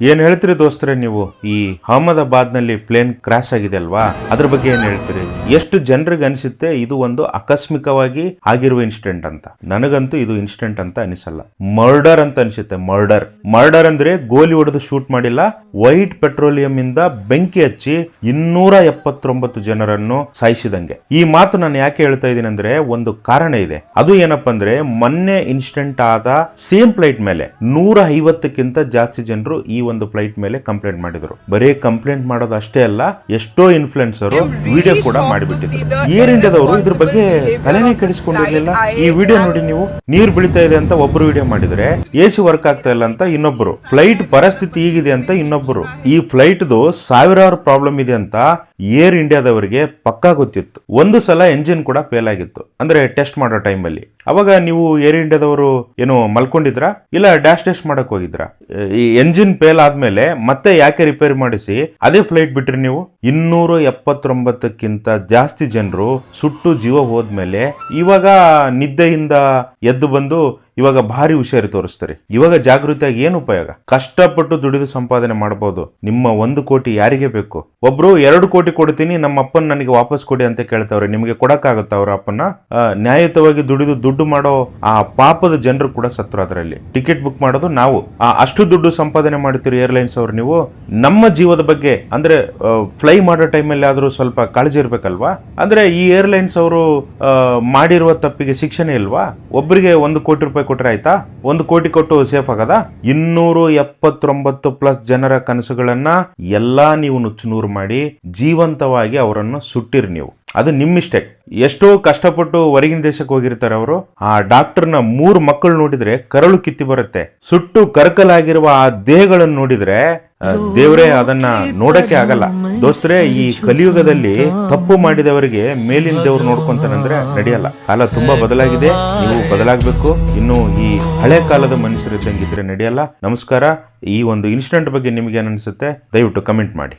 ಏನ್ ಹೇಳ್ತೀರಿ ದೋಸ್ತರೆ ನೀವು? ಈ ಅಹಮದಾಬಾದ್ನಲ್ಲಿ ಪ್ಲೇನ್ ಕ್ರಾಶ್ ಆಗಿದೆ ಅಲ್ವಾ? ಅದ್ರ ಬಗ್ಗೆ ಏನ್ ಹೇಳ್ತೀರಿ? ಎಷ್ಟು ಜನರಿಗೆ ಅನಿಸುತ್ತೆ ಇದು ಒಂದು ಆಕಸ್ಮಿಕವಾಗಿ ಆಗಿರುವ ಇನ್ಸಿಡೆಂಟ್ ಅಂತ? ನನಗಂತೂ ಇದು ಇನ್ಸಿಡೆಂಟ್ ಅಂತ ಅನಿಸಲ್ಲ. ಮರ್ಡರ್ ಅಂತ ಅನಿಸುತ್ತೆ, ಮರ್ಡರ್. ಮರ್ಡರ್ ಅಂದ್ರೆ ಗೋಲಿ ಹೊಡೆದು ಶೂಟ್ ಮಾಡಿಲ್ಲ, ವೈಟ್ ಪೆಟ್ರೋಲಿಯಂ ಇಂದ ಬೆಂಕಿ ಹಚ್ಚಿ ಇನ್ನೂರ ಎಪ್ಪತ್ತೊಂಬತ್ತು ಜನರನ್ನು ಸಾಯಿಸಿದಂಗೆ. ಈ ಮಾತು ನಾನು ಯಾಕೆ ಹೇಳ್ತಾ ಇದ್ದೀನಿ ಅಂದ್ರೆ ಒಂದು ಕಾರಣ ಇದೆ. ಅದು ಏನಪ್ಪಾ ಅಂದ್ರೆ ಮೊನ್ನೆ ಇನ್ಸಿಡೆಂಟ್ ಆದ ಸೇಮ್ ಫ್ಲೈಟ್ ಮೇಲೆ ನೂರ ಐವತ್ತಕ್ಕಿಂತ ಜಾಸ್ತಿ ಜನರು ಈ ಒಂದು ಫ್ಲೈಟ್ ಮೇಲೆ ಕಂಪ್ಲೇಂಟ್ ಮಾಡಿದ್ರು. ಬರೀ ಕಂಪ್ಲೇಂಟ್ ಮಾಡೋದು ಅಷ್ಟೇ ಅಲ್ಲ ಎಷ್ಟೋ ಇನ್ಫ್ಲುಯೆನ್ಸರ್ ವಿಡಿಯೋ ಕೂಡ ಮಾಡಿಬಿಟ್ಟಿದ್ರು. ಏರ್ ಇಂಡಿಯಾದವರು ಇದ್ರ ಬಗ್ಗೆ ತಲೆನೇ ಕೆಡಿಸ್ಕೊಂಡಿರ್ಲಿಲ್ಲ ಈ ವಿಡಿಯೋ ನೋಡಿ ನೀವು ನೀರ್ ಬೀಳ್ತಾ ಇದೆ ಅಂತ ಒಬ್ರು ವಿಡಿಯೋ ಮಾಡಿದ್ರೆ ಎಸಿ ಸಿ ವರ್ಕ್ ಆಗ್ತಾ ಇಲ್ಲ ಅಂತ ಇನ್ನೊಬ್ರು ಫ್ಲೈಟ್ ಪರಿಸ್ಥಿತಿ ಹೀಗಿದೆ ಅಂತ ಇನ್ನೊಬ್ರು. ಈ ಫ್ಲೈಟ್ದು ಸಾವಿರಾರು ಪ್ರಾಬ್ಲಮ್ ಇದೆ ಅಂತ ಏರ್ ಇಂಡಿಯಾದವರಿಗೆ ಪಕ್ಕಾ ಗೊತ್ತಿತ್ತು. ಒಂದು ಸಲ ಎಂಜಿನ್ ಕೂಡ ಫೇಲ್ ಆಗಿತ್ತು. ಅಂದ್ರೆ ಟೆಸ್ಟ್ ಮಾಡೋ ಟೈಮಲ್ಲಿ ಅವಾಗ ನೀವು ಏರ್ ಇಂಡಿಯಾದವರು ಏನು ಮಲ್ಕೊಂಡಿದ್ರಾ? ಇಲ್ಲ ಡ್ಯಾಶ್ ಡ್ಯಾಶ್ ಮಾಡಕ್ ಹೋಗಿದ್ರಾ? ಈ ಎಂಜಿನ್ ಫೇಲ್ ಆದ್ಮೇಲೆ ಮತ್ತೆ ಯಾಕೆ ರಿಪೇರಿ ಮಾಡಿಸಿ? ಅದೇ ಫ್ಲೈಟ್ ಬಿಟ್ರಿ ನೀವು? ಇನ್ನೂರ ಎಪ್ಪತ್ತೊಂಬತ್ತಕ್ಕಿಂತ ಜಾಸ್ತಿ ಜನರು ಸುಟ್ಟು ಜೀವ ಹೋದ್ಮೇಲೆ ಇವಾಗ ನಿದ್ದೆಯಿಂದ ಎದ್ದು ಬಂದು ಇವಾಗ ಭಾರಿ ಹುಷಾರಿ ತೋರಿಸ್ತಾರೆ. ಇವಾಗ ಜಾಗೃತಿಯಾಗಿ ಏನು ಉಪಯೋಗ? ಕಷ್ಟಪಟ್ಟು ದುಡಿದು ಸಂಪಾದನೆ ಮಾಡಬಹುದು ನಿಮ್ಮ ಒಂದು ಕೋಟಿ ಯಾರಿಗೆ ಬೇಕು? ಒಬ್ರು ಎರಡು ಕೋಟಿ ಕೊಡ್ತೀನಿ ನಮ್ಮ ಅಪ್ಪನ್ ನನಗೆ ವಾಪಸ್ ಕೊಡಿ ಅಂತ ಕೇಳ್ತಾವ್ರೆ. ನಿಮಗೆ ಕೊಡಕ್ಕಾಗತ್ತ ಅವ್ರ ಅಪ್ಪನ ನ್ಯಾಯಯುತವಾಗಿ ದುಡಿದು ದುಡ್ಡು ಮಾಡೋ ಆ ಪಾಪದ ಜನರು ಕೂಡ ಸತ್ರು ಅದರಲ್ಲಿ. ಟಿಕೆಟ್ ಬುಕ್ ಮಾಡೋದು ನಾವು. ಆ, ಅಷ್ಟು ದುಡ್ಡು ಸಂಪಾದನೆ ಮಾಡ್ತೀರಿ ಏರ್ಲೈನ್ಸ್ ಅವ್ರು ನೀವು? ನಮ್ಮ ಜೀವದ ಬಗ್ಗೆ ಅಂದ್ರೆ ಫ್ಲೈ ಮಾಡೋ ಟೈಮಲ್ಲಿ ಆದ್ರೂ ಸ್ವಲ್ಪ ಕಾಳಜಿ ಇರ್ಬೇಕಲ್ವಾ? ಅಂದ್ರೆ ಈ ಏರ್ಲೈನ್ಸ್ ಅವರು ಮಾಡಿರುವ ತಪ್ಪಿಗೆ ಶಿಕ್ಷಣ ಇಲ್ವಾ? ಒಬ್ಬರಿಗೆ ಒಂದು ಕೋಟಿ ರೂಪಾಯಿ ಕೊಟ್ರೆ ಆಯ್ತಾ? ಒಂದು ಕೋಟಿ ಕೊಟ್ಟು ಸೇಫ್ ಆಗದ? ಇನ್ನೂರು ಎಪ್ಪತ್ತೊಂಬತ್ತು ಪ್ಲಸ್ ಜನರ ಕನಸುಗಳನ್ನ ಎಲ್ಲಾ ನೀವು ನುಚ್ಚುನೂರು ಮಾಡಿ ಜೀವಂತವಾಗಿ ಅವರನ್ನು ಸುಟ್ಟಿರಿ ನೀವು. ಅದು ನಿಮ್ ಮಿಸ್ಟೇಕ್ ಎಷ್ಟೋ ಕಷ್ಟಪಟ್ಟು ಹೊರಗಿನ ದೇಶಕ್ಕೆ ಹೋಗಿರ್ತಾರೆ ಅವರು. ಆ ಡಾಕ್ಟರ್ನ ಮೂರು ಮಕ್ಕಳು ನೋಡಿದ್ರೆ ಕರಳು ಕಿತ್ತಿ ಬರುತ್ತೆ. ಸುಟ್ಟು ಕರಕಲಾಗಿರುವ ಆ ದೇಹಗಳನ್ನು ನೋಡಿದ್ರೆ ದೇವರೇ ಅದನ್ನ ನೋಡಕ್ಕೆ ಆಗಲ್ಲ. ದೋಸ್ತ್ರೆ, ಈ ಕಲಿಯುಗದಲ್ಲಿ ತಪ್ಪು ಮಾಡಿದವರಿಗೆ ಮೇಲಿನ ದೇವ್ರು ನೋಡ್ಕೊಂತಾನಂದ್ರೆ ನಡೆಯಲ್ಲ. ಕಾಲ ತುಂಬಾ ಬದಲಾಗಿದೆ, ನೀವು ಬದಲಾಗಬೇಕು. ಇನ್ನು ಈ ಹಳೆ ಕಾಲದ ಮನುಷ್ಯರು ಇದ್ದಂಗಿದ್ರೆ ನಡೆಯಲ್ಲ. ನಮಸ್ಕಾರ. ಈ ಒಂದು ಇನ್ಸಿಡೆಂಟ್ ಬಗ್ಗೆ ನಿಮ್ಗೆ ಏನ್ ಅನ್ಸುತ್ತೆ, ದಯವಿಟ್ಟು ಕಮೆಂಟ್ ಮಾಡಿ.